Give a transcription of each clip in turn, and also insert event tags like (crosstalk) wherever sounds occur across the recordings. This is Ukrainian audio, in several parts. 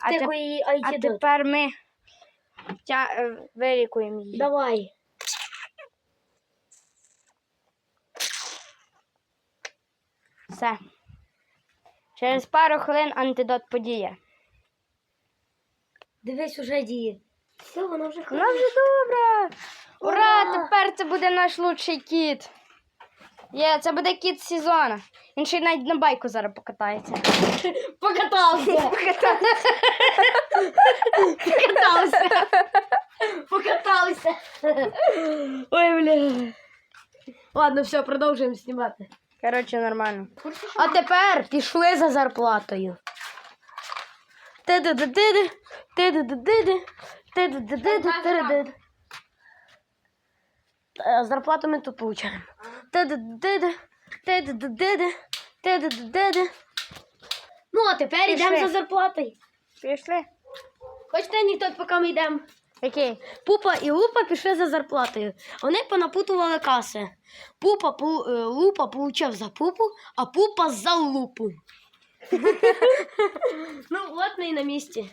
А, теп- її а IT тепер ми тя... е, вилікуємо її. Давай. Все. Через пару хвилин антидот подіє. Дивись, уже діє. Все, вона вже Вона вже добра. Ура! Ура! Тепер це буде наш лучший кіт. Є, це буде кіт сезону. Він ще й навіть на байку зараз покатається. (laughs) покатався. Покатався. (laughs) Покатався. (laughs) Ой, бля. Ладно, все, продовжуємо знімати. Коротше, нормально. А тепер пішли за зарплатою. Ти-ди-ди-ди-ди, ти-ди-ди-ди-ди, ти-ди-ди-ди-ди, Е, Зарплату ми тут получаємо. Ну, а тепер йдемо за зарплатою. Пішли. Хочете анекдот, поки ми йдемо? Який? Пупа і Лупа пішли за зарплатою. Вони понапутували каси. Пупа, пу, Лупа получав за пупу, а пупа за лупу. ну, от ми і на місці.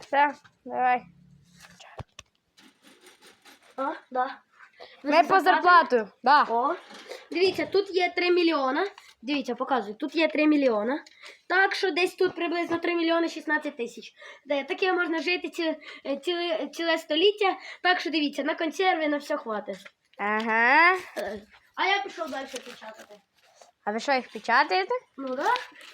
Все, давай. А, да. Ми по зарплату. Да. О, дивіться, тут є 3 мільйона. Дивіться, показую. Тут є 3 мільйона. Так що десь тут приблизно 3 мільйони 16 тисяч. Де таке можна жити ці, е, ціле, ціле століття. Так що дивіться, на консерви на все хватить. Ага. Е, А я пішов далі печатати. А ви що їх печатаєте? Ну да.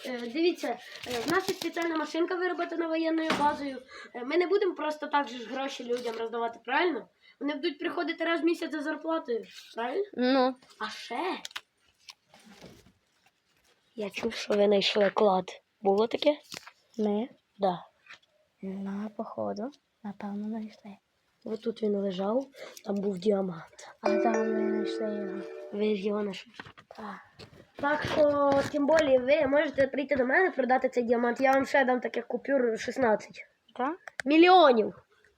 Е, дивіться, е, в нас є спеціальна машинка вироблена воєнною базою. Е, Ми не будемо просто так же ж гроші людям роздавати, правильно? Вони будуть приходити раз в місяць за зарплатою, правильно? Ну. А ще. Я чув, що ви знайшли клад. Було таке? Ми. Да. На походу. Напевно, знайшли. Ось тут він лежав, там був діамант. А там ми знайшли його. Ви ж його знайшли. Так. Так що, тим більше, ви можете прийти до мене продати цей діамант. Я вам ще дам таких купюр 16 Так? мільйонів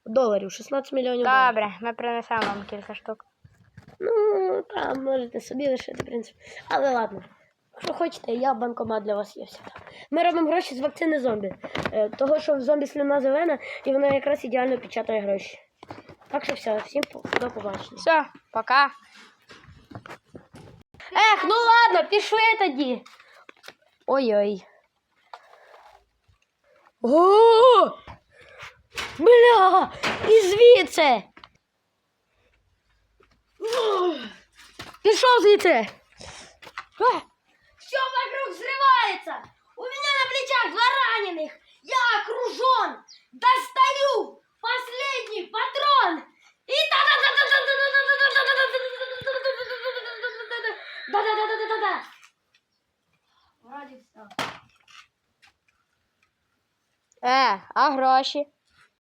доларів. 16 мільйонів доларів. Добре, ми принесемо вам кілька штук. Ну, там можете собі лишити, в принципі. Але ладно. Якщо хочете, я банкомат для вас є все. Ми робимо гроші з вакцини зомбі. Е, того, що в зомбі слюна зелена, і вона якраз ідеально печатає гроші. Так що все, всім по- до побачення. Все, пока. Ех, ну ладно, пішли тоді. Ой-ой. О! Бля! І звідси! Пішов звідси! Все вокруг взрывается! У меня на плечах два раненых! да, да, да, да. Вроді все. Е, а гроші?